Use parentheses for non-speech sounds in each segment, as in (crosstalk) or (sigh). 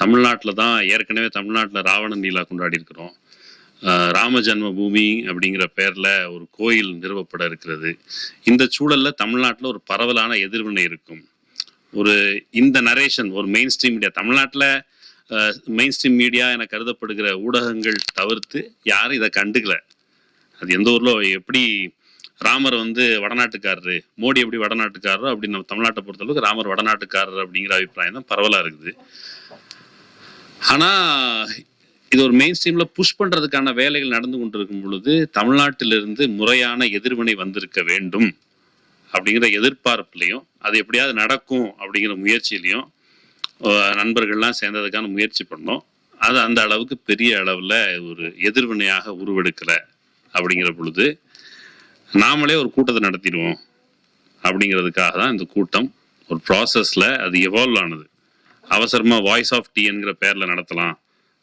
தமிழ்நாட்டில் தான் ஏற்கனவே தமிழ்நாட்டில் ராவண நீலா கொண்டாடி இருக்கிறோம் ராம ஜன்ம பூமி அப்படிங்கிற பேரில் ஒரு கோயில் நிறுவப்பட இருக்கிறது. இந்த சூழல்ல தமிழ்நாட்டில் ஒரு பரவலான எதிர்வினை இருக்கும். ஒரு இந்த நரேஷன் ஒரு மெயின் ஸ்ட்ரீம் மீடியா தமிழ்நாட்டில் மெயின் ஸ்ட்ரீம் மீடியா என கருதப்படுகிற ஊடகங்கள் தவிர்த்து யாரும் இதை கண்டுக்கல. அது எந்த ஊரில் எப்படி ராமர் வந்து வடநாட்டுக்காரரு மோடி எப்படி வடநாட்டுக்காரரோ அப்படி நம்ம தமிழ்நாட்டை பொறுத்தளவுக்கு ராமர் வடநாட்டுக்காரர் அப்படிங்கிற அபிப்பிராயம் தான் பரவலாக இருக்குது. ஆனால் இது ஒரு மெயின் ஸ்ட்ரீம்ல புஷ் பண்றதுக்கான வேலைகள் நடந்து கொண்டிருக்கும் பொழுது தமிழ்நாட்டிலிருந்து முறையான எதிர்வினை வந்திருக்க வேண்டும் அப்படிங்கிற எதிர்பார்ப்புலையும் அது எப்படியாவது நடக்கும் அப்படிங்கிற முயற்சியிலையும் நண்பர்கள்லாம் சேர்ந்ததுக்கான முயற்சி பண்ணோம். அது அந்த அளவுக்கு பெரிய அளவில் ஒரு எதிர்வினையாக உருவெடுக்கலை அப்படிங்கிற பொழுது நாமளே ஒரு கூட்டத்தை நடத்திடுவோம் அப்படிங்கிறதுக்காக தான் இந்த கூட்டம் ஒரு ப்ராசஸில் அது எவால்வ் ஆனது. அவசரமாக வாய்ஸ் ஆஃப் டீங்கிற பேரில் நடத்தலாம்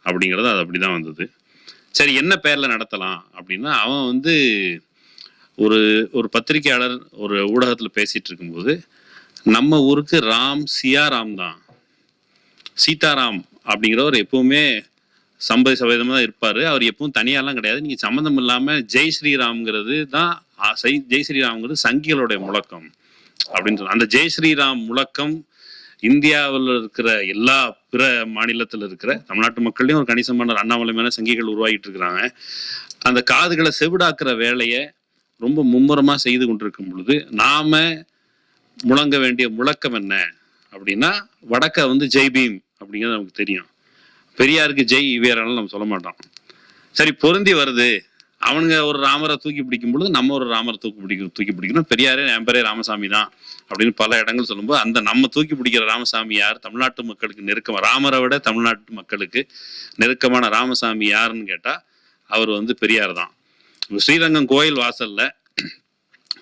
அப்படிங்கிறது அது அப்படி தான் வந்தது. சரி என்ன பேரில் நடத்தலாம் அப்படின்னா அவன் வந்து ஒரு ஒரு பத்திரிக்கையாளர் ஒரு ஊடகத்தில் பேசிகிட்டு இருக்கும்போது நம்ம ஊருக்கு ராம் சியாராம் தான். சீதாராம் அப்படிங்கிறவர் எப்பவுமே சம்பதி சதவீதமாக தான் இருப்பார். அவர் எப்பவும் தனியாலாம் கிடையாது. நீங்கள் சம்மந்தம் இல்லாமல் ஜெய் ஸ்ரீராம்ங்கிறது தான் ஜெய் ஸ்ரீராம்ங்கிறது சங்கிகளுடைய முழக்கம். அப்படின்னு சொல்லுவாங்க அந்த ஜெய் ஸ்ரீராம் முழக்கம் இந்தியாவில் இருக்கிற எல்லா பிற மாநிலத்தில் இருக்கிற தமிழ்நாட்டு மக்கள்லையும் ஒரு கணிசமான அண்ணாமலை மேல சங்கிகள் உருவாகிட்டு இருக்கிறாங்க. அந்த காதுகளை செவிடாக்குற வேலையை ரொம்ப மும்முரமாக செய்து கொண்டிருக்கும் பொழுது நாம முழங்க வேண்டிய முழக்கம் என்ன அப்படின்னா வடக்க வந்து ஜெய் பீம் அப்படிங்கிறது நமக்கு தெரியும். பெரியாருக்கு ஜெய் ஈவேரான்னு நம்ம சொல்ல மாட்டோம். சரி பொருந்தி வருது. அவனுங்க ஒரு ராமரை தூக்கி பிடிக்கும் பொழுது நம்ம ஒரு ராமரை தூக்கி பிடிக்க தூக்கி பிடிக்கணும். பெரியாரே என் பேரே ராமசாமி தான் அப்படின்னு பல இடங்கள் சொல்லும்போது அந்த நம்ம தூக்கி பிடிக்கிற ராமசாமி யார்? தமிழ்நாட்டு மக்களுக்கு நெருக்கமா ராமரை விட தமிழ்நாட்டு மக்களுக்கு நெருக்கமான ராமசாமி யாருன்னு கேட்டால் அவர் வந்து பெரியார் தான். ஸ்ரீரங்கம் கோயில் வாசல்ல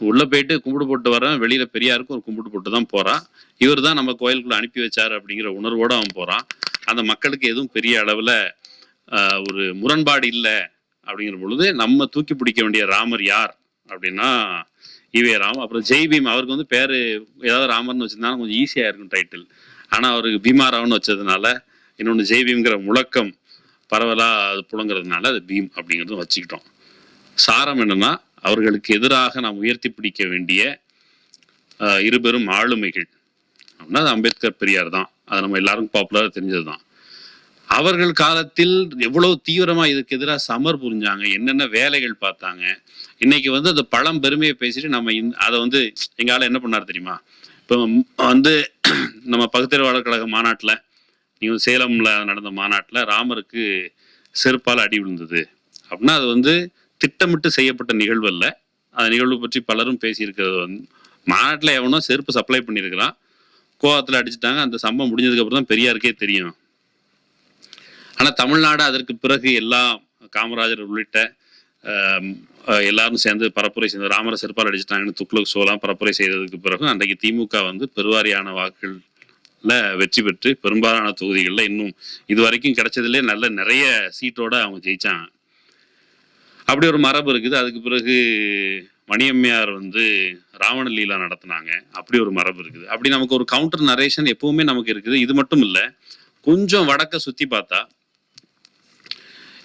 உள்ள போயிட்டு கும்பிடு போட்டு வரேன் வெளியில பெரியாருக்கும் ஒரு கும்பிடு போட்டு தான் போறான் இவர் தான் நம்ம கோயிலுக்குள்ள அனுப்பி வச்சாரு அப்படிங்கிற உணர்வோட அவன் போறான். அந்த மக்களுக்கு எதுவும் பெரிய அளவுல ஒரு முரண்பாடு இல்லை. அப்படிங்கிற பொழுது நம்ம தூக்கி பிடிக்க வேண்டிய ராமர் யார் அப்படின்னா ஈவே ராம். அப்புறம் ஜெய் பீம் அவருக்கு வந்து பேர் ஏதாவது ராமர்னு வச்சிருந்தாலும் கொஞ்சம் ஈஸியாக இருக்கும் டைட்டில் ஆனால் அவருக்கு பீமாராவ்னு வச்சதுனால இன்னொன்று ஜெய் பீம்ங்கிற முழக்கம் பரவலாக அது புழங்குறதுனால அது பீம் அப்படிங்கிறதும் வச்சுக்கிட்டோம். சாரம் என்னன்னா அவர்களுக்கு எதிராக நாம் உயர்த்தி பிடிக்க வேண்டிய இருபெரும் ஆளுமைகள். அப்படின்னா அது அம்பேத்கர் பெரியார் தான். அது நம்ம எல்லாருக்கும் பாப்புலராக தெரிஞ்சது தான் அவர்கள் காலத்தில் எவ்வளவு தீவிரமா இதுக்கு எதிராக சமர் புரிஞ்சாங்க என்னென்ன வேலைகள் பார்த்தாங்க. இன்னைக்கு வந்து அந்த பழம் பெருமையை பேசிட்டு நம்ம அதை வந்து எங்களால் என்ன பண்ணார் தெரியுமா? இப்போ வந்து (clears throat) நம்ம பகுத்தறிவாளர் கழக மாநாட்டில் நீங்க சேலம்ல நடந்த மாநாட்டில் ராமருக்கு செருப்பால் அடி விழுந்தது. அப்படின்னா அது வந்து திட்டமிட்டு செய்யப்பட்ட நிகழ்வு அல்ல. அந்த நிகழ்வு பற்றி பலரும் பேசியிருக்கிறது வந்து மாநாட்டில் எவனோ செருப்பு சப்ளை பண்ணியிருக்கிறான். கோவத்தில் அடிச்சுட்டாங்க. அந்த சம்பவம் முடிஞ்சதுக்கு அப்புறம் தான் பெரியாருக்கே தெரியும். ஆனால் தமிழ்நாடு அதற்கு பிறகு எல்லாம் காமராஜர் உள்ளிட்ட எல்லாரும் சேர்ந்து பரப்புரை செய்து ராமர செருப்பால் அடிச்சிட்டாங்கன்னு துக்ளக் சோலாம் பரப்புரை செய்ததுக்கு பிறகு அன்றைக்கு திமுக வந்து பெருவாரியான வாக்குகள்ல வெற்றி பெற்று பெரும்பாலான தொகுதிகளில் இன்னும் இது வரைக்கும் கிடைச்சதுலே நல்ல நிறைய சீட்டோட அவங்க ஜெயிச்சாங்க. அப்படி ஒரு மரபு இருக்குது. அதுக்கு பிறகு மணியம்மையார் வந்து ராவண லீலா நடத்தினாங்க. அப்படி ஒரு மரபு இருக்குது. அப்படி நமக்கு ஒரு கவுண்டர் நரேஷன் எப்பவுமே நமக்கு இருக்குது. இது மட்டும் இல்லை கொஞ்சம் வடக்க சுற்றி பார்த்தா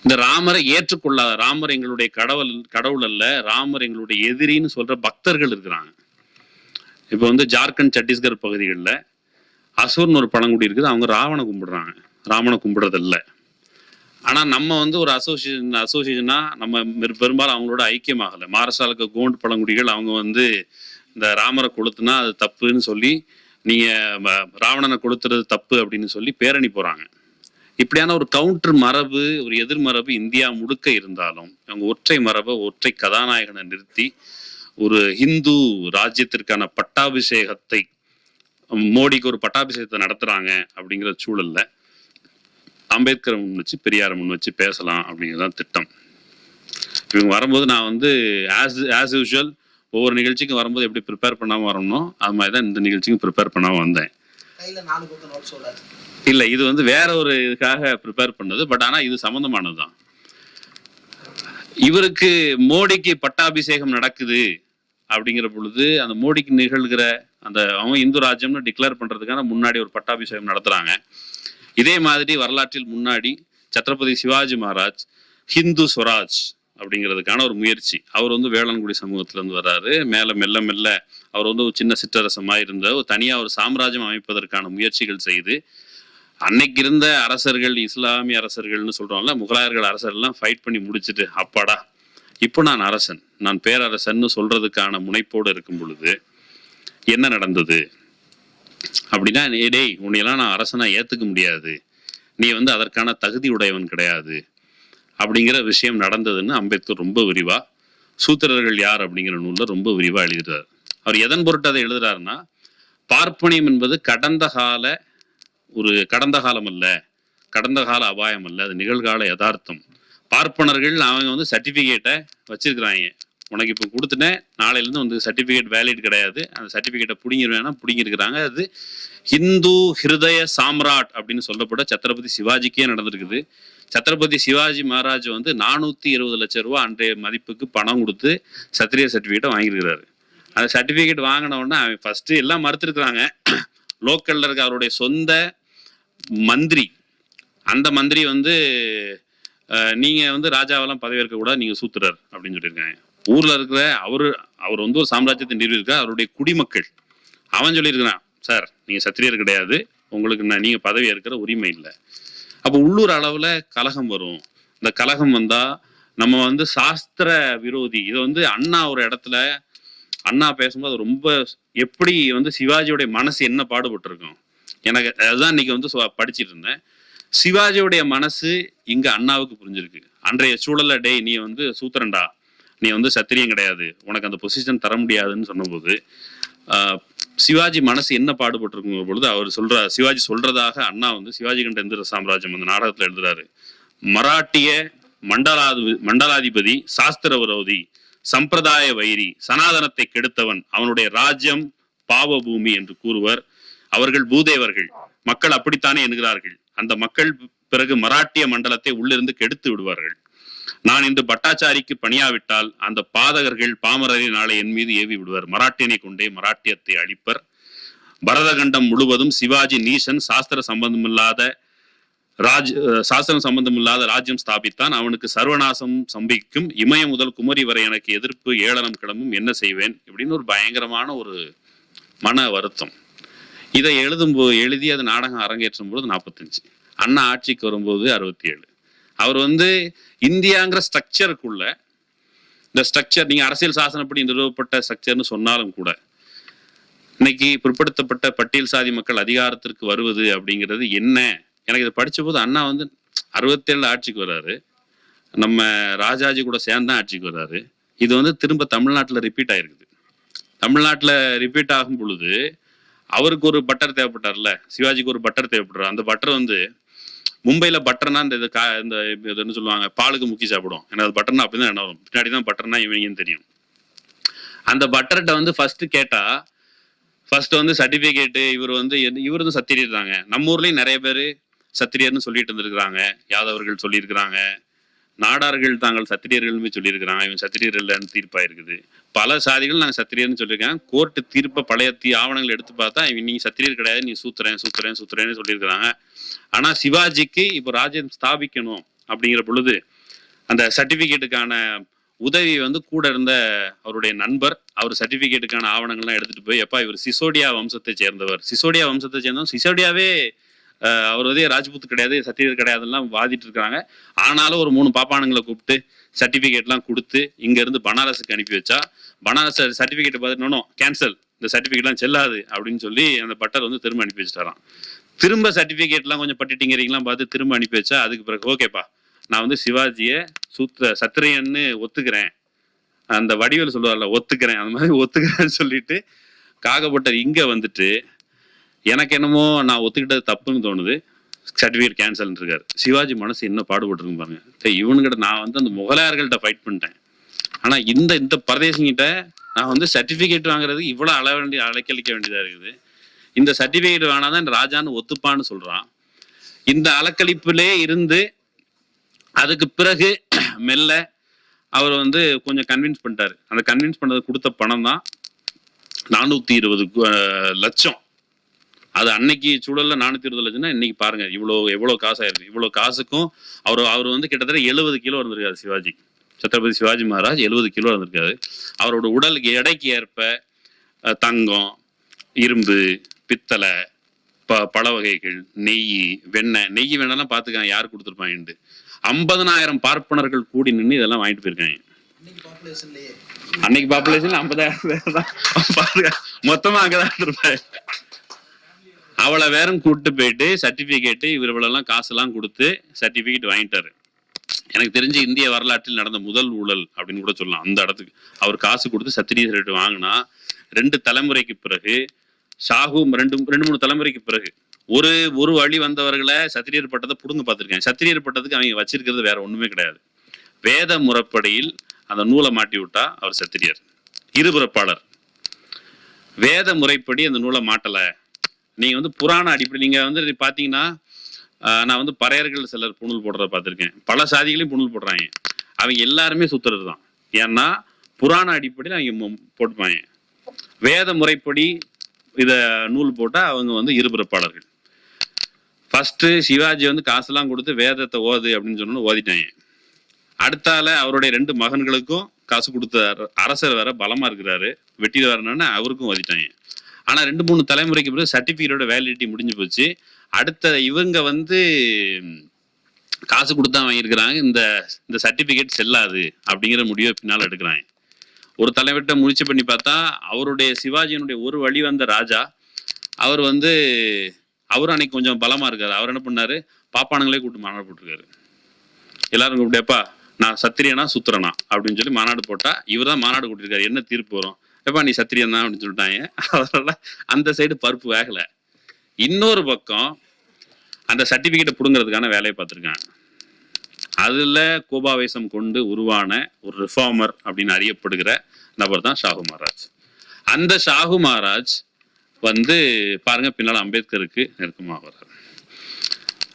இந்த ராமரை ஏற்றுக்கொள்ளாத ராமர் எங்களுடைய கடவுள் கடவுள் அல்ல ராமர் எங்களுடைய எதிரின்னு சொல்ற பக்தர்கள் இருக்கிறாங்க. இப்போ வந்து ஜார்க்கண்ட் சத்தீஸ்கர் பகுதிகளில் அசூர்னு ஒரு பழங்குடி இருக்குது அவங்க ராவண கும்பிடுறாங்க. ராமனை கும்பிடுறதில்ல. ஆனா நம்ம வந்து ஒரு அசோசியேஷன் அசோசியேஷனா நம்ம பெரும்பாலும் அவங்களோட ஐக்கியமாகலை. மகாராஷ்டிரால இருக்க கோண்ட் பழங்குடிகள் அவங்க வந்து இந்த ராமரை கொளுத்துனா அது தப்புன்னு சொல்லி நீங்க ராவணனை கொளுத்துறது தப்பு அப்படின்னு சொல்லி பேரணி போறாங்க. இப்படியான ஒரு கவுண்டர் மரபு ஒரு எதிர்மரபு இந்தியா முழுக்க இருந்தாலும் அவங்க ஒற்றை மரபை ஒற்றை கதாநாயகனை நிறுத்தி ஒரு ஹிந்து ராஜ்யத்திற்கான பட்டாபிஷேகத்தை மோடிக்கு ஒரு பட்டாபிஷேகத்தை நடத்துறாங்க அப்படிங்கிற சூழல்ல அம்பேத்கரை முன் வச்சு பெரியாரை முன் வச்சு பேசலாம் அப்படிங்கிறதான் திட்டம். இவங்க வரும்போது நான் வந்து ஆஸ் ஆஸ் யூஷுவல் ஒவ்வொரு நிகழ்ச்சிக்கும் வரும்போது எப்படி ப்ரிப்பேர் பண்ணாமல் வரணும் அது மாதிரி தான் இந்த நிகழ்ச்சிக்கும் ப்ரிப்பேர் பண்ணாம வந்தேன். இல்ல இது வந்து வேற ஒரு இதுக்காக ப்ரிப்பேர் பண்ணது பட் ஆனா இது சம்பந்தமானதுதான். இவருக்கு மோடிக்கு பட்டாபிஷேகம் நடக்குது அப்படிங்கிற பொழுது அந்த மோடிக்கு நிகழ்கிற அந்த அவங்க இந்து ராஜ்யம்னு டிக்ளேர் பண்றதுக்கான முன்னாடி ஒரு பட்டாபிஷேகம் நடத்துறாங்க. இதே மாதிரி வரலாற்றில் முன்னாடி சத்ரபதி சிவாஜி மகாராஜ் ஹிந்து ஸ்வராஜ் அப்படிங்கிறதுக்கான ஒரு முயற்சி. அவர் வந்து வேளாண்குடி சமூகத்துல இருந்து வர்றாரு. மேல மெல்ல மெல்ல அவர் வந்து ஒரு சின்ன சிற்றரசமாக இருந்த ஒரு தனியா ஒரு சாம்ராஜ்யம் அமைப்பதற்கான முயற்சிகள் செய்து அன்னைக்கு இருந்த அரசர்கள் இஸ்லாமிய அரசர்கள்னு சொல்றோம்ல முகலாயர்கள் அரசர்கள்லாம் ஃபைட் பண்ணி முடிச்சிட்டு அப்பாடா இப்போ நான் அரசன். நான் பேரரசன்னு சொல்றதுக்கான முனைப்போடு இருக்கும் பொழுது என்ன நடந்தது? அப்படின்னா டேய் உன்னையெல்லாம் நான் அரசனா ஏத்துக்க முடியாது. நீ வந்து அதற்கான தகுதி உடையவன் கிடையாது. அப்படிங்கிற விஷயம் நடந்ததுன்னு அம்பேத்கர் ரொம்ப விரிவா சூத்திரர்கள் யார் அப்படிங்கிற நூலில் ரொம்ப விரிவா எழுதுறாரு அவர் எதன் பொருட்டு அதை எழுதுறாருன்னா பார்ப்பனியம் என்பது கடந்த கால ஒரு கடந்த காலம் அல்ல கடந்த கால அபாயம் அல்ல அது நிகழ்கால யதார்த்தம். பார்ப்பனர்கள் அவங்க வந்து சர்டிஃபிகேட்டை வச்சிருக்கிறாங்க. உனக்கு இப்போ கொடுத்துட்டேன் நாளையிலேருந்து வந்து சர்டிஃபிகேட் வேலிட் கிடையாது. அந்த சர்டிஃபிகேட்டை பிடிங்கிருவேனா பிடிங்கிருக்கிறாங்க அது ஹிந்து ஹிருதய சாம்ராட் அப்படின்னு சொல்லப்பட்ட சத்ரபதி சிவாஜிக்கே நடந்திருக்குது. சத்ரபதி சிவாஜி மகாராஜ் வந்து நானூற்றி இருபது லட்சம் ரூபா அன்றைய மதிப்புக்கு பணம் கொடுத்து சத்திரிய சர்டிஃபிகேட்டை வாங்கியிருக்கிறாரு. அந்த சர்டிஃபிகேட் வாங்கின உடனே அவன் ஃபஸ்ட்டு எல்லாம் மறுத்திருக்கிறாங்க. (clears throat) லோக்கல்ல இருக்க அவருடைய சொந்த மந்திரி. அந்த மந்திரி வந்து அஹ், நீங்க வந்து ராஜாவெல்லாம் பதவியேற்க கூட நீங்க சூத்துறார் அப்படின்னு சொல்லியிருக்காங்க. ஊர்ல இருக்கிற அவரு அவர் வந்து ஒரு சாம்ராஜ்யத்தை நிறுவியிருக்கார் அவருடைய குடிமக்கள். அவன் சொல்லியிருக்கிறான் சார் நீங்க சத்திரியர் கிடையாது உங்களுக்கு நான் நீங்க பதவி ஏற்கிற உரிமை இல்லை. அப்போ உள்ளூர் அளவுல கலகம் வரும். இந்த கலகம் வந்தா நம்ம வந்து சாஸ்திர விரோதி இது வந்து அண்ணா ஒரு இடத்துல அண்ணா பேசும்போது ரொம்ப எப்படி வந்து சிவாஜியோடைய மனசு என்ன பாடுபட்டு இருக்கும் எனக்கு அதுதான் இன்னைக்கு வந்து படிச்சுட்டு படிச்சிட்டு இருந்தேன். சிவாஜியுடைய மனசு இங்க அண்ணாவுக்கு புரிஞ்சிருக்கு. அன்றைய சூழல டே நீ வந்து சூத்திரண்டா நீ வந்து சத்திரியம் கிடையாது. உனக்கு அந்த பொசிஷன் தர முடியாதுன்னு சொன்னபோது சிவாஜி மனசு என்ன பாடுபட்டிருக்கும் பொழுது அவர் சொல்ற சிவாஜி சொல்றதாக அண்ணா வந்து சிவாஜி கண்ட எந்திர சாம்ராஜ்யம் அந்த நாடகத்துல எழுதுறாரு. மராட்டிய மண்டலாதி மண்டலாதிபதி சாஸ்திர விரோதி சம்பிரதாய வைரி சனாதனத்தை கெடுத்தவன் அவனுடைய ராஜ்யம் பாவபூமி என்று கூறுவர். அவர்கள் பூதேவர்கள். மக்கள் அப்படித்தானே என்கிறார்கள். அந்த மக்கள் பிறகு மராட்டிய மண்டலத்தை உள்ளிருந்து கெடுத்து விடுவார்கள். நான் இன்று பட்டாச்சாரிக்கு பணியாவிட்டால் அந்த பாதகர்கள் பாமரரை நாளை என் மீது ஏவி விடுவர். மராட்டியனை கொண்டே மராட்டியத்தை அழிப்பர். பரதகண்டம் முழுவதும் சிவாஜி நீசன் சாஸ்திர சம்பந்தமில்லாத ராஜ் சாஸ்திரம் சம்பந்தமில்லாத ராஜ்யம் ஸ்தாபித்தான். அவனுக்கு சர்வநாசம் சம்பிக்கும் இமயம் முதல் குமரி வரை எனக்கு எதிர்ப்பு ஏளனம் கிளம்பும் என்ன செய்வேன்? இப்படின்னு ஒரு பயங்கரமான ஒரு மன வருத்தம். இதை எழுதும்போது எழுதி அது நாடகம் அரங்கேற்றும் போது நாற்பத்தஞ்சு அண்ணா ஆட்சிக்கு வரும்போது அறுபத்தி ஏழு அவர் வந்து இந்தியாங்கிற ஸ்ட்ரக்சருக்குள்ள இந்த ஸ்ட்ரக்சர் நீங்க அரசியல் சாசனப்படி நிறுவப்பட்ட ஸ்ட்ரக்சர்னு சொன்னாலும் கூட இன்னைக்கு பிற்படுத்தப்பட்ட பட்டியல் சாதி மக்கள் அதிகாரத்திற்கு வருவது அப்படிங்கிறது என்ன? எனக்கு இதை படித்த போது அண்ணா வந்து அறுபத்தேழு ஆட்சிக்கு வர்றாரு நம்ம ராஜாஜி கூட சேர்ந்து ஆட்சிக்கு வர்றாரு இது வந்து திரும்ப தமிழ்நாட்டில் ரிப்பீட் ஆயிருக்குது. தமிழ்நாட்டில் ரிப்பீட் ஆகும் பொழுது அவருக்கு ஒரு பட்டர் தேவைப்பட்டார்ல? சிவாஜிக்கு ஒரு பட்டர் தேவைப்படுறார் அந்த பட்டர் வந்து மும்பையில பட்டர்னா இந்த இது கா இந்த இது என்ன சொல்லுவாங்க? பாலுக்கு முக்கி சாப்பிடும். எனக்கு அது பட்டர்னா அப்படிதான் என்ன வரும். பின்னாடி தான் பட்டர்னா இவங்கன்னு தெரியும். அந்த பட்டர்கிட்ட வந்து ஃபர்ஸ்ட் கேட்டா ஃபர்ஸ்ட் வந்து சர்டிஃபிகேட்டு இவர் வந்து எது- இவர் வந்து சத்திரியர் தாங்க. நம்ம ஊர்லயும் நிறைய பேர் சத்திரியர்னு சொல்லிட்டு இருந்திருக்கிறாங்க. யாதவர்கள் சொல்லியிருக்கிறாங்க. நாடார்கள் தாங்கள் சத்திரியர்கள்னு சொல்லியிருக்கிறாங்க. இவன் சத்திரியர் இல்லைன்னு தீர்ப்பாயிருக்குது. பல சாதிகள் நாங்கள் சத்திரியர்னு சொல்லியிருக்கேன் கோர்ட்டு தீர்ப்பை பழைய தீ ஆவணங்கள் எடுத்து பார்த்தா இவன் நீ சத்திரியர் கிடையாது நீ சூத்துறேன் சூத்துறேன் சூத்துறேன்னு சொல்லியிருக்கிறாங்க. ஆனா சிவாஜிக்கு இப்போ ராஜ்யம் ஸ்தாபிக்கணும் அப்படிங்கிற பொழுது அந்த சர்டிபிகேட்டுக்கான உதவி வந்து கூட இருந்த அவருடைய நண்பர் அவர் சர்டிபிகேட்டுக்கான ஆவணங்கள்லாம் எடுத்துட்டு போய் எப்பா இவர் சிசோடியா வம்சத்தை சேர்ந்தவர். சிசோடியா வம்சத்தை சேர்ந்தவர் சிசோடியாவே அவர் வந்து ராஜ்புத் கிடையாது சத்திரியர் கிடையாதுலாம் வாதிட்டு இருக்காங்க ஆனாலும் ஒரு மூணு பாப்பானுங்களை கூப்பிட்டு சர்டிபிகேட்லாம் கொடுத்து இங்கேருந்து பனாரஸுக்கு அனுப்பி வச்சா பனாரஸ் சர்டிபிகேட் பார்த்துட்டோம் கேன்சல் இந்த சர்டிஃபிகேட்லாம் செல்லாது அப்படின்னு சொல்லி அந்த பட்டர் வந்து திரும்ப அனுப்பி வச்சுட்டாராம். திரும்ப சர்டிஃபிகேட்லாம் கொஞ்சம் பட்டிட்டிங்கிறீங்களாம் பார்த்து திரும்ப அனுப்பி வச்சா அதுக்கு பிறகு ஓகேப்பா நான் வந்து சிவாஜியை சூத்திர சத்திரியன்னு ஒத்துக்கிறேன். அந்த வடிவேல் சொல்லுவார்ல ஒத்துக்கிறேன் அந்த மாதிரி ஒத்துக்கிறேன்னு சொல்லிட்டு காகப்பட்டர் இங்கே வந்துட்டு எனக்கு என்னமோ நான் ஒத்துக்கிட்டது தப்புன்னு தோணுது. சர்டிஃபிகேட் கேன்சல் இருக்காரு சிவாஜி மனசு என்ன பாடுபட்டிருக்கும் பாருங்க. சரி, இவனுங்கிட்ட நான் வந்து அந்த முகலாயர்கள்ட்ட ஃபைட் பண்ணிட்டேன். ஆனா இந்த இந்த பரதேசிங்கிட்ட நான் வந்து சர்டிபிகேட் வாங்குறதுக்கு இவ்வளவு அள வேண்டிய அலைக்கழிக்க வேண்டியதா இருக்குது. இந்த சர்டிபிகேட் வேணாதான் ராஜான்னு ஒத்துப்பான்னு சொல்றான். இந்த அலக்கழிப்பிலே இருந்து அதுக்கு பிறகு (clears throat) மெல்ல அவர் வந்து கொஞ்சம் கன்வின்ஸ் பண்ணிட்டாரு. அந்த கன்வின்ஸ் பண்ணது கொடுத்த பணம் தான் நானூத்தி இருபது லட்சம். அது அன்னைக்கு சூழல்ல நானூத்தி இருபது லட்சம்னா இன்னைக்கு பாருங்க இவ்வளோ எவ்வளோ காசு ஆயிருக்கு. இவ்வளோ காசுக்கும் அவர் அவர் வந்து கிட்டத்தட்ட எழுபது கிலோ இருந்திருக்காரு சிவாஜி. சத்ரபதி சிவாஜி மகாராஜ் எழுபது கிலோ இருந்திருக்காரு. அவரோட உடலுக்கு எடைக்கு ஏற்ப தங்கம் இரும்பு பித்தளை ப பழ வகைகள் நெய் வெண்ணெய் நெய் வெண்ணெய்லாம் பார்த்துக்காங்க யார் கொடுத்துருப்பாங்கன்ட்டு ஐம்பதனாயிரம் பார்ப்பனர்கள் கூடி நின்று இதெல்லாம் வாங்கிட்டு போயிருக்காங்க. அன்னைக்கு பாப்புலேஷன் ஐம்பதாயிரம் பேர் தான். பாருங்க மொத்தமா அங்கதான் இருப்பாரு அவளை வேறும் கூப்பிட்டு போயிட்டு சர்டிபிகேட் இவர் இவ்வளெல்லாம் காசுலாம் கொடுத்து சர்டிபிகேட் வாங்கிட்டாரு. எனக்கு தெரிஞ்சு இந்திய வரலாற்றில் நடந்த முதல் ஊழல் அப்படின்னு கூட சொல்லலாம். அந்த இடத்துக்கு அவர் காசு கொடுத்து சர்டிபிகேட் வாங்கினா ரெண்டு தலைமுறைக்கு பிறகு ஷாகு ரெண்டு ரெண்டு மூணு தலைமுறைக்கு பிறகு ஒரு ஒரு வழி வந்தவர்களை சத்திரியர் பட்டத்தை புடுங்க பார்த்துருக்கேன் சத்திரியர் பட்டத்துக்கு அவங்க வச்சிருக்கிறது வேற ஒண்ணுமே கிடையாது. வேத முறைப்படியில் அந்த நூலை மாட்டி விட்டா அவர் சத்திரியர் இருபுறப்பாளர். வேத முறைப்படி அந்த நூலை மாட்டலை. நீங்க வந்து புராண அடிப்படை நீங்க வந்து பாத்தீங்கன்னா நான் வந்து பறையர்கள் சிலர் புணல் போடுறத பார்த்துருக்கேன். பல சாதிகளையும் புணல் போடுறாங்க. அவங்க எல்லாருமே சுத்துறது தான். ஏன்னா புராண அடிப்படையில் அவங்க போட்டுப்பாங்க. வேத முறைப்படி இத நூல் போட்டா அவங்க வந்து இருபிறப்பாளர்கள். ஃபர்ஸ்ட் சிவாஜி வந்து காசெல்லாம் கொடுத்து வேதத்தை ஓது அப்படின்னு சொன்னோன்னு ஓதிட்டாங்க. அடுத்தால அவருடைய ரெண்டு மகன்களுக்கும் காசு கொடுத்த அர- அரசர் வேற பலமா இருக்கிறாரு. வெட்டியில் வரணும்னு அவருக்கும் ஓதிட்டாங்க. ஆனால் ரெண்டு மூணு தலைமுறைக்கு பிறகு சர்டிஃபிகேட்டோட வேலிடிட்டி முடிஞ்சு போச்சு. அடுத்த இவங்க வந்து காசு கொடுத்தா வாங்கியிருக்கிறாங்க இந்த இந்த சர்டிஃபிகேட் செல்லாது அப்படிங்கிற முடிவை பின்னால் எடுக்கிறாங்க. ஒரு தலைவர்கிட்ட முடிச்சு பண்ணி பார்த்தா அவருடைய சிவாஜியினுடைய ஒரு வழி வந்த ராஜா அவர் வந்து அவரும் அன்னைக்கு கொஞ்சம் பலமாக இருக்காரு. அவர் என்ன பண்ணாரு? பாப்பானுங்களே கூட்டு மாநாடு போட்டிருக்காரு. எல்லாரும் கூப்பிட்டேப்பா நான் சத்திரியனா சுத்திரனா? அப்படின்னு சொல்லி மாநாடு போட்டால் இவர் தான் மாநாடு கூட்டிருக்காரு என்ன தீர்ப்பு வரும்? எப்பா நீ சத்திரியம் தான் அப்படின்னு சொல்லிட்டாங்க. அதனால அந்த சைடு பருப்பு வேகல. இன்னொரு பக்கம் அந்த சர்டிபிகேட்டை பிடுங்கிறதுக்கான வேலையை பார்த்துருக்காங்க. அதுல கோபாவேசம் கொண்டு உருவான ஒரு ரிஃபார்மர் அப்படின்னு அறியப்படுகிற நபர் தான் ஷாகு மகாராஜ் அந்த ஷாகு மகாராஜ் வந்து பாருங்க பின்னால் அம்பேத்கருக்கு நெருக்கமாக வர்றார்.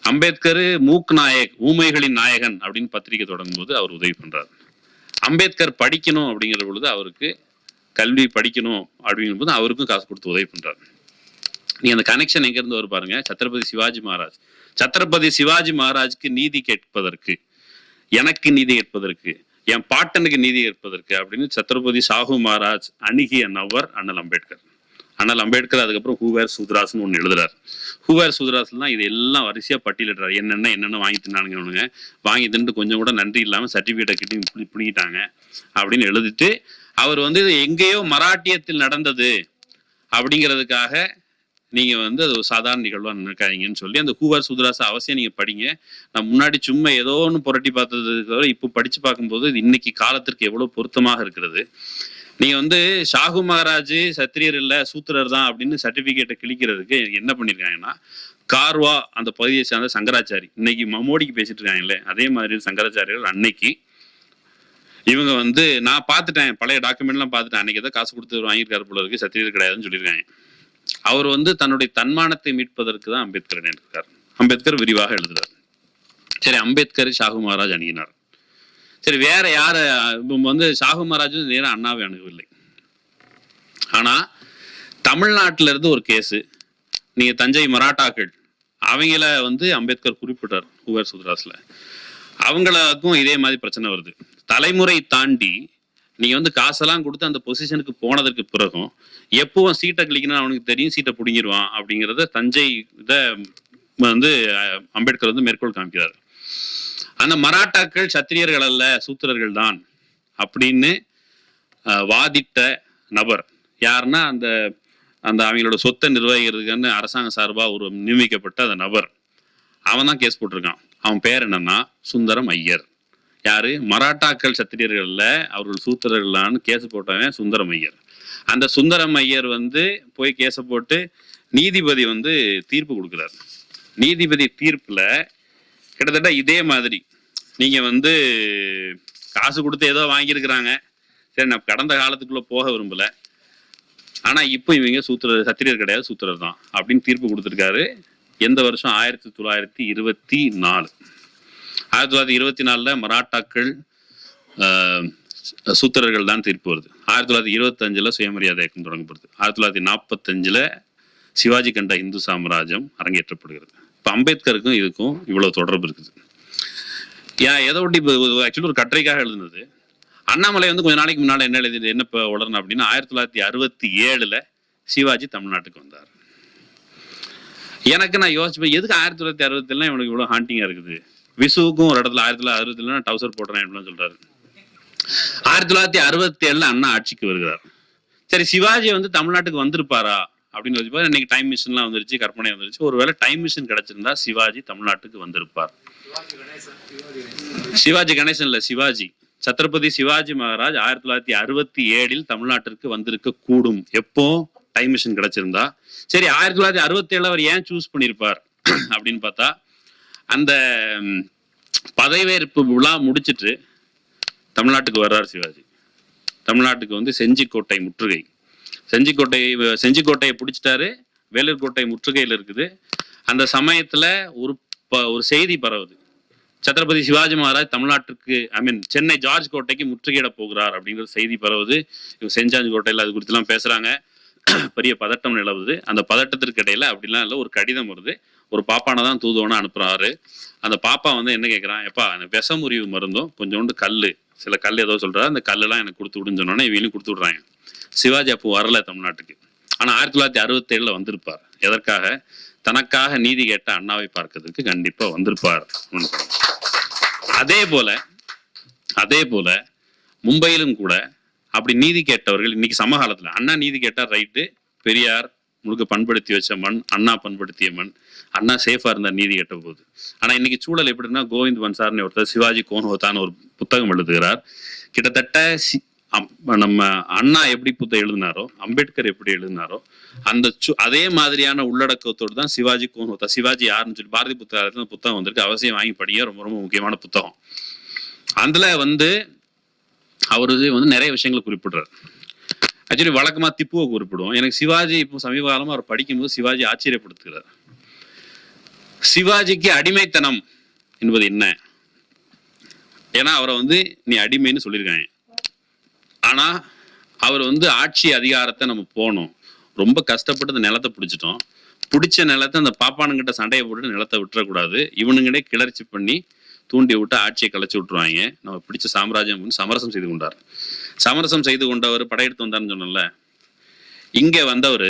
அம்பேத்கர் மூக் நாயக் ஊமைகளின் நாயகன் அப்படின்னு பத்திரிகை தொடங்கும் போது அவர் உதவி பண்றாரு. அம்பேத்கர் படிக்கணும் அப்படிங்கிற பொழுது அவருக்கு கல்வி படிக்கணும் அப்படிங்கும் போது அவருக்கும் காசு கொடுத்து உதவி பண்றாரு. நீ அந்த கனெக்ஷன் எங்க இருந்து வரும் பாருங்க. சத்ரபதி சிவாஜி மகாராஜ். சத்ரபதி சிவாஜி மகாராஜ்க்கு நீதி கேட்பதற்கு எனக்கு நீதி கேட்பதற்கு என் பாட்டனுக்கு நீதி கேட்பதற்கு அப்படின்னு சத்ரபதி சாஹு மகாராஜ் அணுகிய நவர் அண்ணல் அம்பேத்கர். அண்ணல் அம்பேத்கர் அதுக்கப்புறம் ஹூவேர் சூத்ராஸ்னு ஒன்று எழுதுறாரு. ஹூவேர் சூத்ராஸ்ல தான் இது எல்லாம் வரிசையா பட்டியலிடுறாரு என்னென்ன என்னென்ன வாங்கி தின்னானுங்க வாங்கி தின்ட்டு கொஞ்சம் கூட நன்றி இல்லாம சர்டிபிகேட்டை கிட்டி இப்படி பிடிக்கிட்டாங்க அப்படின்னு எழுதிட்டு அவர் வந்து இது எங்கேயோ மராட்டியத்தில் நடந்தது அப்படிங்கிறதுக்காக நீங்கள் வந்து அது ஒரு சாதாரண நிகழ்வாக நினைக்காதீங்கன்னு சொல்லி அந்த ஹூவர் சுத்ராச அவசியம் நீங்கள் படிங்க. நான் முன்னாடி சும்மா ஏதோ ஒன்று புரட்டி பார்த்ததுக்கு தவிர இப்போ படித்து பார்க்கும்போது இது இன்னைக்கு காலத்திற்கு எவ்வளோ பொருத்தமாக இருக்கிறது. நீங்கள் வந்து ஷாகு மகாராஜ் சத்திரியர் இல்லை சூத்திரர் தான் அப்படின்னு சர்டிஃபிகேட்டை கிழிக்கிறதுக்கு என்ன பண்ணியிருக்காங்கன்னா கார்வா அந்த பகுதியை சேர்ந்த சங்கராச்சாரி. இன்னைக்கு மமோடிக்கு பேசிட்டு இருக்காங்களே அதே மாதிரி சங்கராச்சாரியர்கள் அன்னைக்கு இவங்க வந்து நான் பார்த்துட்டேன் பழைய டாக்குமெண்ட்லாம் பார்த்துட்டேன். அன்னைக்கு ஏதோ காசு கொடுத்து வாங்கியிருக்காரு போல இருக்கு சத்திரியர் கிடையாதுன்னு சொல்லியிருக்காங்க. அவர் வந்து தன்னுடைய தன்மானத்தை மீட்பதற்கு தான் அம்பேத்கர் இருக்கார் அம்பேத்கர் விரிவாக எழுதுறார். சரி அம்பேத்கர் ஷாகு மகாராஜ் அணுகினார். சரி வேற யார வந்து ஷாகு மகாராஜ் நேரம் அண்ணாவை அணுகவில்லை. ஆனா தமிழ்நாட்டில இருந்து ஒரு கேஸு. நீங்க தஞ்சை மராட்டாக்கள் அவங்கள வந்து அம்பேத்கர் குறிப்பிட்டார் ஹூவர் சுத்ராஸ்ல. அவங்களுக்கும் இதே மாதிரி பிரச்சனை வருது. தலைமுறை தாண்டி நீங்கள் வந்து காசெல்லாம் கொடுத்து அந்த பொசிஷனுக்கு போனதற்கு பிறகும் எப்பவும் சீட்டை கிளிக்கணும் அவனுக்கு தெரியும் சீட்டை பிடிங்கிடுவான் அப்படிங்கிறத தஞ்சை இதை வந்து அம்பேத்கர் வந்து மேற்கோள் காமிக்கிறார். அந்த மராட்டாக்கள் சத்திரியர்கள் அல்ல சூத்திரர்கள் தான் அப்படின்னு வாதிட்ட நபர் யாருன்னா அந்த அந்த அவங்களோட சொத்தை நிர்வகிக்கிறதுக்குன்னு அரசாங்க சார்பாக ஒரு நியமிக்கப்பட்ட அந்த நபர். அவன் தான் கேஸ் போட்டிருக்கான். அவன் பேர் என்னன்னா சுந்தரம் ஐயர். யாரு? மராட்டாக்கள் சத்திரியர்கள்ல அவர்கள் சூத்திரர்களான்னு கேஸ் போட்டவன் சுந்தரம் ஐயர். அந்த சுந்தரம் ஐயர் வந்து போய் கேஸை போட்டு நீதிபதி வந்து தீர்ப்பு கொடுக்குறாரு. நீதிபதி தீர்ப்புல கிட்டத்தட்ட இதே மாதிரி. நீங்க வந்து காசு கொடுத்து ஏதோ வாங்கியிருக்கிறாங்க. சரி நான் கடந்த காலத்துக்குள்ள போக விரும்பல. ஆனா இப்போ இவங்க சூத்திர சத்திரியர் கிடையாது சூத்திரர் தான் அப்படின்னு தீர்ப்பு கொடுத்துருக்காரு. எந்த வருஷம்? ஆயிரத்தி தொள்ளாயிரத்தி இருபத்தி நாலு. ஆயிரத்தி தொள்ளாயிரத்தி இருபத்தி நாலுல மராட்டாக்கள் ஆஹ், சூத்திரர்கள் தான் தீர்ப்பு வருது. ஆயிரத்தி தொள்ளாயிரத்தி இருபத்தஞ்சில் சுயமரியாதை இயக்கம் தொடங்கப்படுது. ஆயிரத்தி தொள்ளாயிரத்தி நாற்பத்தஞ்சில் சிவாஜி கண்ட இந்து சாம்ராஜ்யம் அரங்கேற்றப்படுகிறது. இப்போ அம்பேத்கருக்கும் இதுக்கும் இவ்வளவு தொடர்பு இருக்குது. ஏன் எதை ஒட்டி ஆக்சுவலி ஒரு கட்டுரைக்காக எழுதுனது. அண்ணாமலை வந்து கொஞ்ச நாளைக்கு முன்னால் என்ன எழுதி என்ன இப்போ உடனே அப்படின்னா ஆயிரத்தி தொள்ளாயிரத்தி அறுபத்தி ஏழுல சிவாஜி தமிழ்நாட்டுக்கு வந்தார். எனக்கு நான் யோசிப்பேன் எதுக்கு ஆயிரத்தி தொள்ளாயிரத்தி அறுபத்திலாம் இவனுக்கு இவ்வளோ ஹாண்டிங்காக இருக்குது? விசுவுக்கும் ஒரு இடத்துல ஆயிரத்தி தொள்ளாயிரத்தி அறுபத்தில டவுசர் போடுறேன் அப்படின்னு சொல்றாரு. ஆயிரத்தி தொள்ளாயிரத்தி அறுபத்தி ஏழுல அண்ணா ஆட்சிக்கு வருகிறார். சரி சிவாஜி வந்து தமிழ்நாட்டுக்கு வந்திருப்பாரா அப்படின்னு யோசிப்பா இன்னைக்கு டைம் மிஷின்லாம் வந்துருச்சு கற்பனை வந்துருச்சு. ஒருவேளை டைம் மிஷின் கிடைச்சிருந்தா சிவாஜி தமிழ்நாட்டுக்கு வந்திருப்பார். சிவாஜி கணேசன் இல்ல சிவாஜி. சத்ரபதி சிவாஜி மகாராஜ் ஆயிரத்தி தொள்ளாயிரத்தி அறுபத்தி ஏழில் தமிழ்நாட்டிற்கு வந்திருக்க கூடும். எப்போ? டைம் மிஷின் கிடைச்சிருந்தா. சரி ஆயிரத்தி தொள்ளாயிரத்தி அறுபத்தி ஏழுல அவர் ஏன் சூஸ் பண்ணியிருப்பார் அப்படின்னு பார்த்தா அந்த பதவியேற்பு விழா முடிச்சிட்டு தமிழ்நாட்டுக்கு வர்றார் சிவாஜி. தமிழ்நாட்டுக்கு வந்து செஞ்சிக்கோட்டை முற்றுகை. செஞ்சிக்கோட்டை செஞ்சிக்கோட்டையை பிடிச்சிட்டாரு. வேலூர் கோட்டை முற்றுகையில் இருக்குது. அந்த சமயத்தில் ஒரு ப- ஒரு செய்தி பரவுது. சத்ரபதி சிவாஜி மகாராஜ் தமிழ்நாட்டுக்கு ஐ மீன் சென்னை ஜார்ஜ் கோட்டைக்கு முற்றுகையிட போகிறார் அப்படிங்கிற செய்தி பரவுது. இவங்க செஞ்சாஞ்சி கோட்டையில் அது குறித்துலாம் பேசுகிறாங்க பெரிய பதட்டம் நிலவுது. அந்த பதட்டத்திற்கு இடையில அப்படிலாம் இல்லை ஒரு கடிதம் வருது. ஒரு பாப்பானை தான் தூதுவனா அனுப்புறாரு. அந்த பாப்பா வந்து என்ன கேட்குறான் எப்பா எனக்கு விஷமுறிவு மருந்தும் கொஞ்சோண்டு கல் சில கல் ஏதோ சொல்றாரு அந்த கல்லெல்லாம் எனக்கு கொடுத்து விடுன்னு சொன்னோன்னே இவங்களும் கொடுத்து விடுறாங்க. சிவாஜி அப்போ வரல தமிழ்நாட்டுக்கு. ஆனா ஆயிரத்தி தொள்ளாயிரத்தி அறுபத்தேழில் வந்திருப்பார். எதற்காக? தனக்காக நீதி கேட்ட அண்ணாவை பார்க்கறதுக்கு கண்டிப்பா வந்திருப்பார். அதே போல அதே போல மும்பையிலும் கூட அப்படி நீதி கேட்டவர்கள் இன்னைக்கு சமகாலத்துல அண்ணா நீதி கேட்டார் ரைட்டு பெரியார் முழுக்க பண்படுத்தி வச்ச மண் அண்ணா பண்படுத்திய மண். அண்ணா சேஃபா இருந்தார் நீதி கட்ட போது. ஆனா இன்னைக்கு சூழல் எப்படின்னா கோவிந்த் பன்சார்னு ஒருத்தர் சிவாஜி கோன்ஹோத்தான்னு ஒரு புத்தகம் எழுதுகிறார். கிட்டத்தட்ட நம்ம அண்ணா எப்படி புத்தகம் எழுதினாரோ அம்பேத்கர் எப்படி எழுதினாரோ அந்த சு- அதே மாதிரியான உள்ளடக்கத்தோடு தான் சிவாஜி கோன்ஹோத்தா சிவாஜி யாருன்னு சொல்லி பாரதி புத்தகத்துல புத்தகம் வந்திருக்கு. அவசியம் வாங்கி படிங்க ரொம்ப ரொம்ப முக்கியமான புத்தகம். அதுல வந்து அவரு வந்து நிறைய விஷயங்களை குறிப்பிடுறாரு. ஆக்சுவலி வழக்கமா திப்புவை குறிப்பிடுவோம் எனக்கு சிவாஜி இப்போ சமீப காலமா அவர் படிக்கும்போது சிவாஜி ஆச்சரியப்படுத்துகிறார். சிவாஜிக்கு அடிமைத்தனம் என்பது என்ன? ஏன்னா அவரை வந்து நீ அடிமைன்னு சொல்லியிருக்காங்க. ஆனா அவர் வந்து ஆட்சி அதிகாரத்தை நம்ம போனோம். ரொம்ப கஷ்டப்பட்டு அந்த நிலத்தை பிடிச்சிட்டோம். பிடிச்ச நிலத்தை அந்த பாப்பானுங்கிட்ட சண்டையை போட்டு நிலத்தை விட்டுறக்கூடாது. இவனுங்கிட்டே கிளர்ச்சி பண்ணி தூண்டி விட்டு ஆட்சியை கலைச்சி விட்டுருவாங்க. நம்ம பிடிச்ச சாம்ராஜ்யம் சமரசம் செய்து கொண்டார். சமரசம் செய்து கொண்டவர் படையெடுத்து வந்தார்னு சொன்னல இங்க வந்தவர்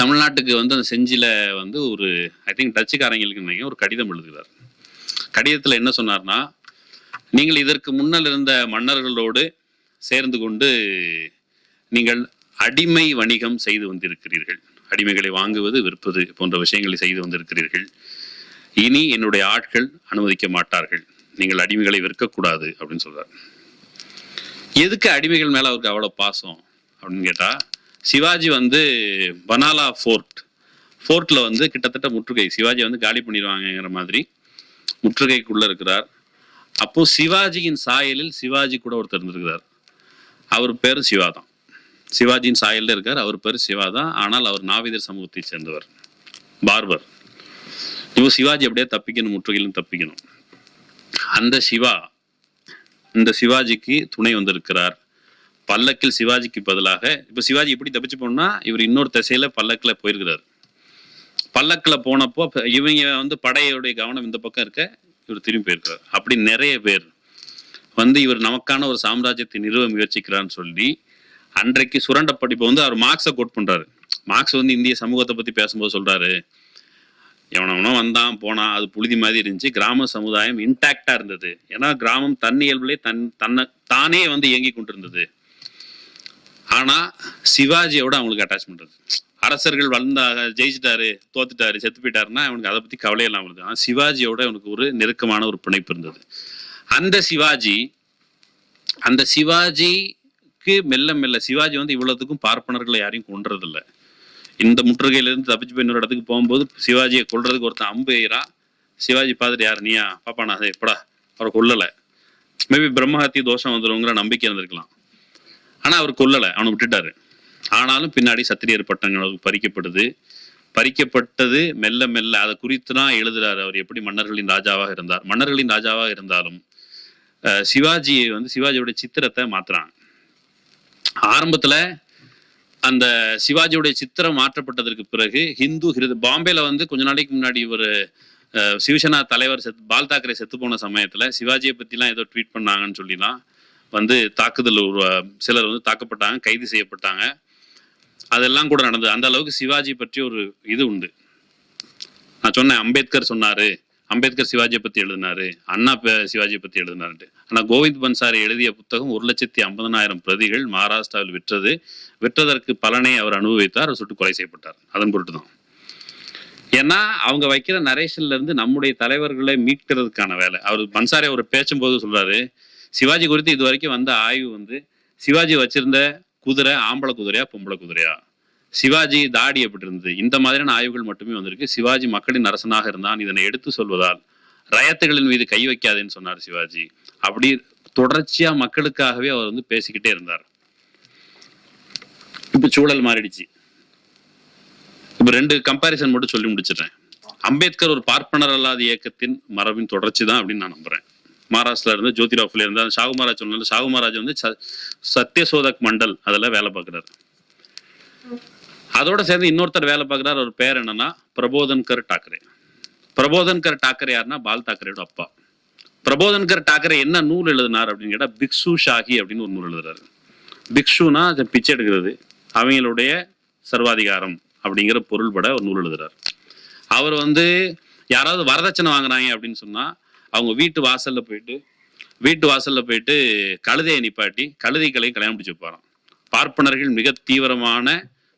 தமிழ்நாட்டுக்கு வந்து அந்த செஞ்சில வந்து ஒரு ஐ திங்க் டச்சுக்காரங்களுக்கு ஒரு கடிதம் எழுதுகிறார். கடிதத்துல என்ன சொன்னார்னா நீங்கள் இதற்கு முன்னால் இருந்த மன்னர்களோடு சேர்ந்து கொண்டு நீங்கள் அடிமை வணிகம் செய்து வந்திருக்கிறீர்கள். அடிமைகளை வாங்குவது விற்பது போன்ற விஷயங்களை செய்து வந்திருக்கிறீர்கள். இனி என்னுடைய ஆட்கள் அனுமதிக்க மாட்டார்கள். நீங்கள் அடிமைகளை விற்கக்கூடாது அப்படின்னு சொல்றார். எதுக்கு அடிமைகள் மேலே அவருக்கு அவ்வளோ பாசம் அப்படின்னு கேட்டால் சிவாஜி வந்து பனாலா ஃபோர்ட். ஃபோர்ட்டில் வந்து கிட்டத்தட்ட முற்றுகை. சிவாஜி வந்து காலி பண்ணிடுவாங்கங்கிற மாதிரி முற்றுகைக்குள்ளே இருக்கிறார். அப்போது சிவாஜியின் சாயலில் சிவாஜி கூட ஒருத்தர் இருந்திருக்கிறார். அவர் பேர் சிவா தான். சிவாஜியின் சாயலில் இருக்கார். அவர் பேரு சிவா தான். ஆனால் அவர் நாவிதர் சமூகத்தை சேர்ந்தவர். பார்பர் இப்போ சிவாஜி அப்படியே தப்பிக்கணும் முற்றுகையிலும் தப்பிக்கணும். அந்த சிவா இந்த சிவாஜிக்கு துணை வந்திருக்கிறார். பல்லக்கில் சிவாஜிக்கு பதிலாக இப்ப சிவாஜி எப்படி தப்பிச்சு போனா இவர் இன்னொரு திசையில பல்லக்கில் போயிருக்கிறார். பல்லக்கில் போனப்போ இவங்க வந்து படையுடைய கவனம் இந்த பக்கம் இருக்க இவர் திரும்பி போயிருக்கிறார். அப்படி நிறைய பேர் வந்து இவர் நமக்கான ஒரு சாம்ராஜ்யத்தை நிறுவ முயற்சிக்கிறான்னு சொல்லி அன்றைக்கு சுரண்ட படிப்பை வந்து அவர் மார்க்ஸை கோட் பண்றாரு. மார்க்ஸ் வந்து இந்திய சமூகத்தை பத்தி பேசும்போது சொல்றாரு. எவனவனோ வந்தான் போனான் அது புழுதி மாதிரி இருந்துச்சு. கிராம சமுதாயம் இன்டாக்டா இருந்தது. ஏன்னா கிராமம் தன் இயல்புலே தன் தன்னை தானே வந்து இயங்கி கொண்டிருந்தது. ஆனா சிவாஜியோட அவங்களுக்கு அட்டாச்மெண்ட் இருக்கு அரசர்கள் வளர்ந்தாக ஜெயிச்சிட்டாரு தோத்துட்டாரு செத்து போயிட்டாருன்னா அவனுக்கு அதை பத்தி கவலை இல்லாமல் இருந்தது. ஆனால் சிவாஜியோட அவனுக்கு ஒரு நெருக்கமான ஒரு பிணைப்பு இருந்தது. அந்த சிவாஜி அந்த சிவாஜிக்கு மெல்ல மெல்ல சிவாஜி வந்து இவ்வளோத்துக்கும் பார்ப்பனர்களை யாரையும் கொன்றதில்லை. இந்த முற்றுகையில இருந்து தப்பிச்சு போய் இன்னொரு இடத்துக்கு போகும்போது சிவாஜியை கொல்றதுக்கு ஒருத்தன் அம்பு எய்றான் சிவாஜி பார்த்துட்டு யார் நீயா? பாப்பா நான் எப்படா? அவரை கொல்லலை. மேபி பிரம்மஹத்தி தோஷம் வந்துருங்கிற நம்பிக்கை இருந்திருக்கலாம். ஆனா அவர் கொல்லலை அவனை விட்டுட்டாரு. ஆனாலும் பின்னாடி சத்திரியர் பட்டங்களுக்கு பறிக்கப்படுது பறிக்கப்பட்டது. மெல்ல மெல்ல அதை குறித்து தான் எழுதுறாரு அவர் எப்படி மன்னர்களின் ராஜாவாக இருந்தார். மன்னர்களின் ராஜாவாக இருந்தாலும் சிவாஜியை வந்து சிவாஜியோட சித்திரத்தை மாத்துறாங்க. ஆரம்பத்துல அந்த சிவாஜியுடைய சித்திரம் மாற்றப்பட்டதற்கு பிறகு ஹிந்து ஹிருத பாம்பேல வந்து கொஞ்ச நாளைக்கு முன்னாடி ஒரு சிவசேனா தலைவர் செத் பால் தாக்கரே செத்து போன சமயத்துல சிவாஜியை பத்திலாம் ஏதோ ட்வீட் பண்ணாங்கன்னு சொல்லிலாம் வந்து தாக்குதல் சிலர் வந்து தாக்கப்பட்டாங்க கைது செய்யப்பட்டாங்க. அதெல்லாம் கூட நடந்தது. அந்த அளவுக்கு சிவாஜி பற்றி ஒரு இது உண்டு. நான் சொன்னேன் அம்பேத்கர் சொன்னாரு. அம்பேத்கர் சிவாஜியை பத்தி எழுதினாரு அண்ணா சிவாஜியை பத்தி எழுதினாருன்ட்டு. ஆனா கோவிந்த் பன்சாரி எழுதிய புத்தகம் ஒரு லட்சத்தி ஐம்பதனாயிரம் பிரதிகள் மகாராஷ்டிராவில் விற்றது. விற்றதற்கு பலனை அவர் அனுபவித்தார் அவர் சுட்டு கொலை செய்யப்பட்டார். அதன் பொருட்டு தான். ஏன்னா அவங்க வைக்கிற நரேஷன்ல இருந்து நம்முடைய தலைவர்களை மீட்கிறதுக்கான வேலை. அவர் பன்சாரி அவர் பேசும்போது சொல்றாரு சிவாஜி குறித்து இது வரைக்கும் வந்த ஆய்வு வந்து சிவாஜி வச்சிருந்த குதிரை ஆம்பளை குதிரையா பொம்பளை குதிரையா? சிவாஜி தாடி எப்படி இருந்தது? இந்த மாதிரியான ஆய்வுகள் மட்டுமே வந்திருக்கு. சிவாஜி மக்களின் அரசனாக இருந்தான். இதனை எடுத்து சொல்வதால் ரயத்துகளின் மீது கை வைக்காதேன்னு சொன்னார் சிவாஜி. அப்படி தொடர்ச்சியா மக்களுக்காகவே அவர் வந்து பேசிக்கிட்டே இருந்தார். இப்ப சூழல் மாறிடுச்சு. இப்ப ரெண்டு கம்பாரிசன் மட்டும் சொல்லி முடிச்சிடுறேன். அம்பேத்கர் ஒரு பார்ப்பனர் அல்லாத இயக்கத்தின் மரபின் தொடர்ச்சி தான் அப்படின்னு நான் நம்புறேன். மகாராஷ்டிரா இருந்து ஜோதிராவ் ஃபுலே இருந்து ஷாகு மகாராஜ் சொன்னால ஷாகு மகாராஜ் வந்து ச- சத்யசோதக் மண்டல் அதெல்லாம் வேலை பார்க்குறாரு. அதோட சேர்ந்து இன்னொருத்தர் வேலை பார்க்குறாரு அவர் பேர் என்னன்னா பிரபோதன்கர் டாக்கரே பிரபோதன்கர் டாக்கரே யாருன்னா? பால் தாக்கரேயோட அப்பா. பிரபோதன்கர் டாக்கரே என்ன நூல் எழுதினார் அப்படின்னு கேட்டால் பிக்ஷு ஷாஹி அப்படின்னு ஒரு நூல் எழுதுறாரு. பிக்ஷுனா அது பிச்சை எடுக்கிறது அவங்களுடைய சர்வாதிகாரம் அப்படிங்கிற பொருள்பட ஒரு நூல் எழுதுறார். அவர் வந்து யாராவது வரதட்சணை வாங்குறாங்க அப்படின்னு சொன்னால் அவங்க வீட்டு வாசலில் போயிட்டு வீட்டு வாசலில் போயிட்டு கழுதையை நிப்பாட்டி கழுதைகளை கல்யாணம் பிடிச்சி வைப்பாராம். பார்ப்பனர்கள் மிக தீவிரமான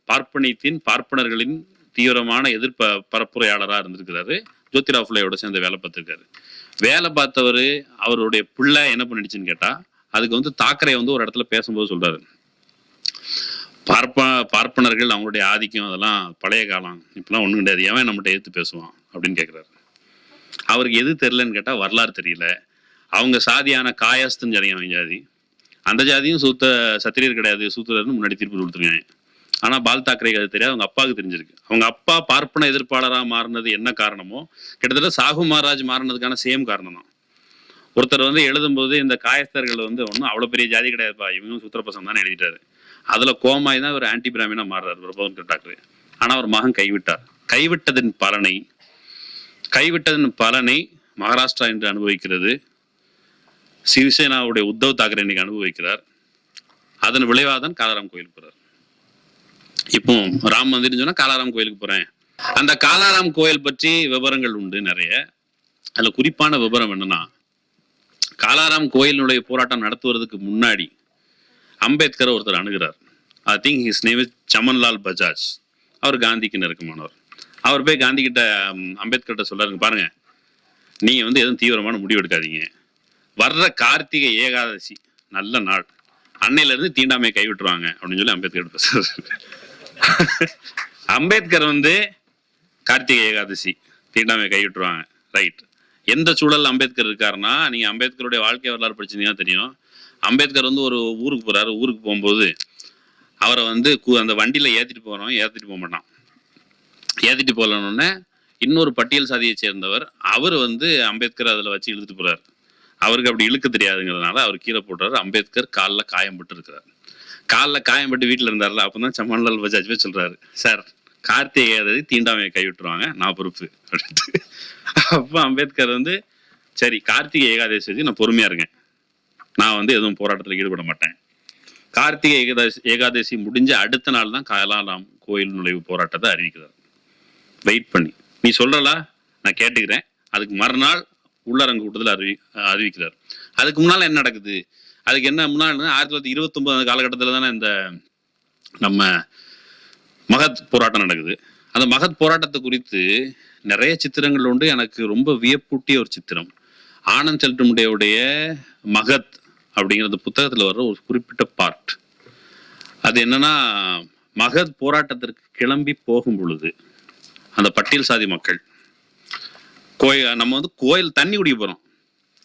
பார்ப்பனியத்தின் பார்ப்பனர்களின் தீவிரமான எதிர்ப்ப பரப்புரையாளராக இருந்திருக்கிறாரு. ஜோதிரா ஃபுலையோட சேர்ந்து வேலை பார்த்துருக்காரு. வேலை பார்த்தவர் அவருடைய பிள்ளை என்ன பண்ணிடுச்சுன்னு கேட்டா அதுக்கு வந்து தாக்கரை வந்து ஒரு இடத்துல பேசும்போது சொல்றாரு. பார்ப்ப பார்ப்பனர்கள் அவங்களுடைய ஆதிக்கம் அதெல்லாம் பழைய காலம். இப்பெல்லாம் ஒன்றும் கிடையாது. எவன் நம்மகிட்ட எதிர்த்து பேசுவான் அப்படின்னு கேட்குறாரு அவருக்கு எது தெரியலன்னு கேட்டால் வரலாறு தெரியல. அவங்க சாதியான காயாஸ்துன்னு ஜாதி அவன் ஜாதி. அந்த ஜாதியும் சூத்த சத்திரியர் கிடையாது. சூத்திரர்னு முன்னாடி தீர்ப்பு கொடுத்துருக்காங்க. ஆனா பால் தாக்கரேக்கு அது தெரியாது அவங்க அப்பாவுக்கு தெரிஞ்சிருக்கு. அவங்க அப்பா பார்ப்பன எதிர்ப்பாளராக மாறினது என்ன காரணமோ கிட்டத்தட்ட சாகு மகாராஜ் மாறினதுக்கான சேம் காரணம் தான் ஒருத்தர் வந்து எழுதும்போது இந்த காயஸ்தர்கள் வந்து ஒன்றும் அவ்வளோ பெரிய ஜாதி கிடையாதுப்பா இவங்க சுத்திரப்பசம் தான் எழுதிட்டாரு. அதுல கோமாய் தான் ஒரு ஆன்டி பிராமினா மாறுறாரு பிரபோதன் டாக்டர் ஆனா அவர் மகன் கைவிட்டார். கைவிட்டதன் பலனை கைவிட்டதன் பலனை மகாராஷ்டிரா என்று அனுபவிக்கிறது. சிவசேனாவுடைய உத்தவ் தாக்கரே இன்னைக்கு அனுபவிக்கிறார். அதன் விளைவாக தான் கோயில் போறார். இப்போ ராம் மந்திர்னு சொன்னா காலாராம் கோயிலுக்கு போறேன். அந்த காலாராம் கோயில் பற்றி விவரங்கள் உண்டு நிறைய. அதுல குறிப்பான விவரம் என்னன்னா காலாராம் கோயிலினுடைய போராட்டம் நடத்துவதற்கு முன்னாடி அம்பேத்கர் ஒருத்தர் அணுகிறார். I think his name is Chamanlal Bajaj அவர் காந்திக்கு நெருக்கமானவர். அவர் போய் காந்தி கிட்ட அம்பேத்கர் அம்பேத்கர்கிட்ட சொல்றாருங்க பாருங்க. நீங்க வந்து எதுவும் தீவிரமான முடிவு எடுக்காதீங்க. வர்ற கார்த்திகை ஏகாதசி நல்ல நாள். அன்னையில இருந்து தீண்டாமையை கைவிட்டுருவாங்க அப்படின்னு சொல்லி அம்பேத்கர் பேசுறாரு. (laughs) அம்பேத்கர் வந்து கார்த்திகை ஏகாதசி தீண்டாமை கைவிட்டுருவாங்க. ரைட் எந்த சூழல் அம்பேத்கர் இருக்காருன்னா நீங்க அம்பேத்கருடைய வாழ்க்கை வரலாறு படிச்சீங்கன்னா தெரியும். அம்பேத்கர் வந்து ஒரு ஊருக்கு போறாரு. ஊருக்கு போகும்போது அவரை வந்து அந்த வண்டியில ஏத்திட்டு போறோம் ஏத்திட்டு போக மாட்டான். ஏத்திட்டு போகலன்னொடனே இன்னொரு பட்டியல் சாதியை சேர்ந்தவர் அவர் வந்து அம்பேத்கர் அதுல வச்சு இழுத்துட்டு போறாரு. அவருக்கு அப்படி இழுக்க தெரியாதுங்கிறதுனால அவர் கீழே போடுறாரு. அம்பேத்கர் காலில் காயம் பட்டு இருக்கிறார் காலில் காயம்பட்டு வீட்டில் இருந்தார்ல அப்பதான் சம்மன்லால் பஜாஜ் போய் சொல்றாரு சார் கார்த்திகேயதை தீண்டாமையை கைவிட்டுருவாங்க நான் பொறுப்பு. அப்படின்ட்டு. அப்போ அம்பேத்கர் வந்து சரி கார்த்திகை ஏகாதசி வச்சு நான் பொறுமையா இருக்கேன். நான் வந்து எதுவும் போராட்டத்தில் ஈடுபட மாட்டேன். கார்த்திகை ஏகாதசி ஏகாதசி முடிஞ்ச அடுத்த நாள் தான் காலாலாம் கோயில் நுழைவு போராட்டத்தை அறிவிக்கிறார். வெயிட் பண்ணி. நீ சொல்றலா? நான் கேட்டுக்கிறேன். அதுக்கு மறுநாள் உள்ளரங்கு கூட்டத்தில் அறிவி அறிவிக்கிறார். அதுக்கு முன்னால் என்ன நடக்குது? அதுக்கு என்ன முன்னாடி ஆயிரத்தி தொள்ளாயிரத்தி இருபத்தி காலகட்டத்தில் தானே இந்த நம்ம மகத் போராட்டம் நடக்குது. அந்த மகத் போராட்டத்தை குறித்து நிறைய சித்திரங்கள் உண்டு. எனக்கு ரொம்ப வியப்பூட்டிய ஒரு சித்திரம். ஆனந்த் செல்டமுடையுடைய மகத் அப்படிங்கிறது புத்தகத்தில் வர்ற ஒரு குறிப்பிட்ட பார்ட் அது என்னன்னா மகத் போராட்டத்திற்கு கிளம்பி போகும் பொழுது அந்த பட்டியல் சாதி மக்கள் கோயில் நம்ம வந்து கோயில் தண்ணி குடிக்க போகிறோம்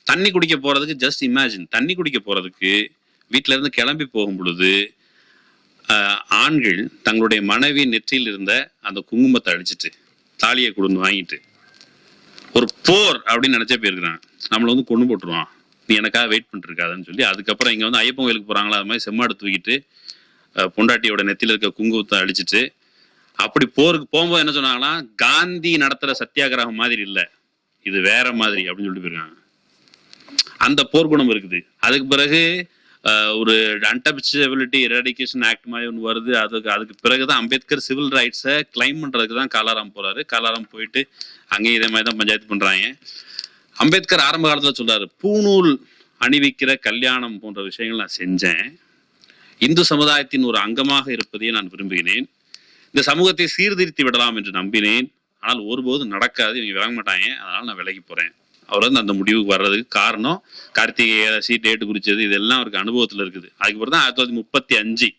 தண்ணி குடிக்க போறதுக்கு ஜஸ்ட் இமேஜின் தண்ணி குடிக்க போறதுக்கு வீட்டில இருந்து கிளம்பி போகும் பொழுது ஆண்கள் தங்களுடைய மனைவி நெற்றியில் இருந்த அந்த குங்குமத்தை அழிச்சிட்டு தாலியை கொடுந்து வாங்கிட்டு ஒரு போர் அப்படின்னு நினைச்சே போயிருக்கிறாங்க நம்மளை வந்து கொண்டு போட்டுருவான். நீ எனக்காக வெயிட் பண்ணிருக்காதுன்னு சொல்லி அதுக்கப்புறம் இங்க வந்து ஐயப்பன் கோயிலுக்கு போறாங்களா அது மாதிரி செம்மாடு தூக்கிட்டு பொண்டாட்டியோட நெத்தியில் இருக்க குங்குமத்தை அழிச்சிட்டு அப்படி போருக்கு போகும்போது என்ன சொன்னாங்கன்னா காந்தி நடத்துற சத்தியாகிரகம் மாதிரி இல்லை. இது வேற மாதிரி அப்படின்னு சொல்லிட்டு போயிருக்காங்க. அந்த போர்க்குணம் இருக்குது. அதுக்கு பிறகு ஒரு அன்டபிச்சபிலிட்டி எரடிகேஷன் ஆக்ட் மாதிரி ஒன்று வருது. அதுக்கு அதுக்கு பிறகுதான் அம்பேத்கர் சிவில் ரைட்ஸை கிளைம் பண்ணுறதுக்கு தான் காலாராம் போகிறாரு காலாராம் போயிட்டு அங்கேயும் இதே மாதிரி தான் பஞ்சாயத்து பண்ணுறாங்க அம்பேத்கர் ஆரம்ப காலத்தில் சொல்கிறாரு பூநூல் அணிவிக்கிற கல்யாணம் போன்ற விஷயங்கள் நான் செஞ்சேன். இந்து சமுதாயத்தின் ஒரு அங்கமாக இருப்பதையே நான் விரும்புகிறேன். இந்த சமூகத்தை சீர்திருத்தி விடலாம் என்று நம்பினேன். ஆனால் ஒருபோதும் நடக்காது இவங்க விளங்க மாட்டாங்க. அதனால் நான் விலகி போகிறேன் அவர் வந்து அந்த முடிவுக்கு வர்றதுக்கு காரணம் கார்த்திகை ஏதாசி டேட்டு குறிச்சது இதெல்லாம் அவருக்கு அனுபவத்தில் இருக்குது. அதுக்கப்புறம் தான் ஆயிரத்தி தொள்ளாயிரத்தி முப்பத்தி அஞ்சு.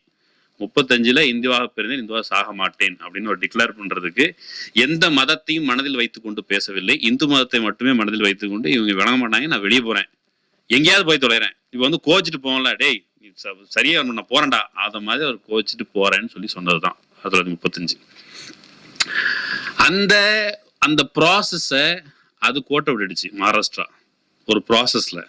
முப்பத்தஞ்சுல இந்துவாக பிறந்தேன் இந்துவாக சாக மாட்டேன் அப்படின்னு ஒரு டிக்ளேர் பண்றதுக்கு எந்த மதத்தையும் மனதில் வைத்துக்கொண்டு பேசவில்லை. இந்து மதத்தை மட்டுமே மனதில் வைத்துக்கொண்டு இவங்க விளங்க மாட்டாங்க நான் வெளியே போறேன். எங்கேயாவது போய் தொலைறேன். இப்போ வந்து கோச்சிட்டு போகல டேய் ச- சரியா நான் போறேன்டா. அத மாதிரி அவர் கோச்சிட்டு போறேன்னு சொல்லி சொன்னதுதான் ஆயிரத்தி தொள்ளாயிரத்தி முப்பத்தஞ்சு. அந்த அந்த ப்ராசஸ அது கோட்டை விட்டுடுச்சு மகாராஷ்டிரா. ஒரு ப்ராசஸில்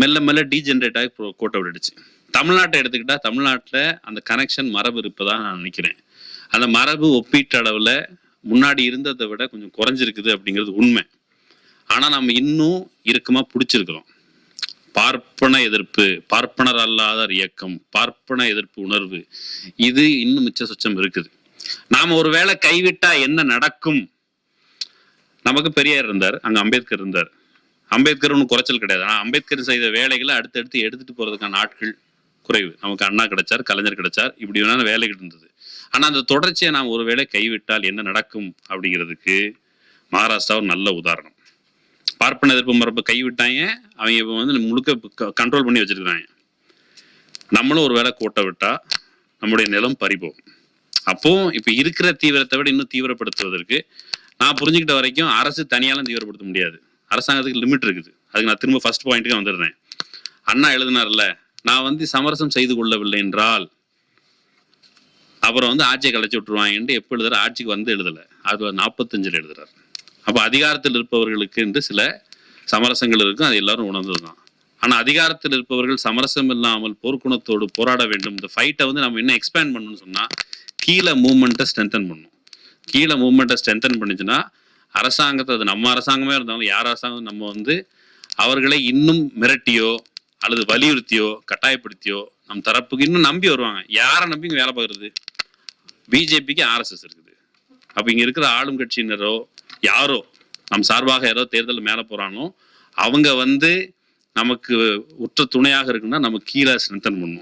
மெல்ல மெல்ல டீஜென்ரேட் ஆகி கோட்டை விட்டுடுச்சு. தமிழ்நாட்டை எடுத்துக்கிட்டா தமிழ்நாட்டில் அந்த கனெக்ஷன் மரபு இருப்பதாக நான் நினைக்கிறேன். அந்த மரபு ஒப்பீட்டு அளவில் முன்னாடி இருந்ததை விட கொஞ்சம் குறைஞ்சிருக்குது அப்படிங்கிறது உண்மை. ஆனால் நம்ம இன்னும் இறுக்கமாக பிடிச்சிருக்கிறோம். பார்ப்பன எதிர்ப்பு பார்ப்பனர் அல்லாதார் இயக்கம் பார்ப்பன எதிர்ப்பு உணர்வு இது இன்னும் மிச்ச சொச்சம் இருக்குது. நாம் ஒருவேளை கைவிட்டா என்ன நடக்கும்? நமக்கு பெரியார் இருந்தார் அங்க அம்பேத்கர் இருந்தார். அம்பேத்கர் ஒன்றும் குறைச்சல் கிடையாது. ஆனால் அம்பேத்கர் செய்த வேலைகளை அடுத்தடுத்து எடுத்துட்டு போறதுக்கான ஆட்கள் குறைவு. நமக்கு அண்ணா கிடைச்சார் கலைஞர் கிடைச்சார் இப்படி வேணாலும் வேலைகள் இருந்தது. ஆனா அந்த தொடர்ச்சியை நாம் ஒருவேளை கைவிட்டால் என்ன நடக்கும் அப்படிங்கிறதுக்கு மகாராஷ்டிரா ஒரு நல்ல உதாரணம். பார்ப்பன எதிர்ப்பு மரபை கைவிட்டாங்க அவங்க இப்போ வந்து முழுக்க கண்ட்ரோல் பண்ணி வச்சிருக்காங்க நம்மளும் ஒரு வேளை கூட்ட விட்டா நம்முடைய நிலம் பறிபோகும் அப்போ இப்போ இருக்கிற தீவிரத்தை விட இன்னும் தீவிரப்படுத்துவதற்கு நான் புரிஞ்சுக்கிட்ட வரைக்கும் அரசு தனியாலும் தீவிரப்படுத்த முடியாது. அரசாங்கத்துக்கு லிமிட் இருக்குது. அதுக்கு நான் திரும்ப ஃபர்ஸ்ட் பாயிண்ட்டுக்கு வந்துடுறேன். அண்ணா எழுதினார்ல நான் வந்து சமரசம் செய்து கொள்ளவில்லை என்றால் அப்புறம் வந்து ஆட்சியை கலைச்சு விட்டுருவாங்கன்ட்டு எப்போ எழுதுற ஆட்சிக்கு வந்து எழுதல. அது நாற்பத்தஞ்சில் எழுதுறாரு. அப்போ அதிகாரத்தில் இருப்பவர்களுக்கு என்று சில சமரசங்கள் இருக்கும் அது எல்லாரும் உணர்ந்ததுதான். ஆனால் அதிகாரத்தில் இருப்பவர்கள் சமரசம் இல்லாமல் போர்க்குணத்தோடு போராட வேண்டும். இந்த ஃபைட்டை வந்து நம்ம இன்னும் எக்ஸ்பேண்ட் பண்ணணும்னு சொன்னால் கீழே மூமெண்ட்டை ஸ்ட்ரென்தன் பண்ணணும். கீழே மூவ்மெண்ட்டை ஸ்ட்ரென்தன் பண்ணுச்சுன்னா அரசாங்கத்தை அது நம்ம அரசாங்கமே இருந்தாலும் யார் அரசாங்கம்? நம்ம வந்து அவர்களை இன்னும் மிரட்டியோ அல்லது வலியுறுத்தியோ கட்டாயப்படுத்தியோ நம் தரப்புக்கு இன்னும் நம்பி வருவாங்க. யாரை நம்பி வேலை பார்க்கறது? பிஜேபிக்கு ஆர்எஸ்எஸ் இருக்குது. அப்போ இங்கே இருக்கிற ஆளும் கட்சியினரோ யாரோ நம் சார்பாக யாரோ தேர்தல் மேலே போகிறானோ அவங்க வந்து நமக்கு உற்ற துணையாக இருக்குன்னா நம்ம கீழே ஸ்ட்ரென்தன் பண்ணணும்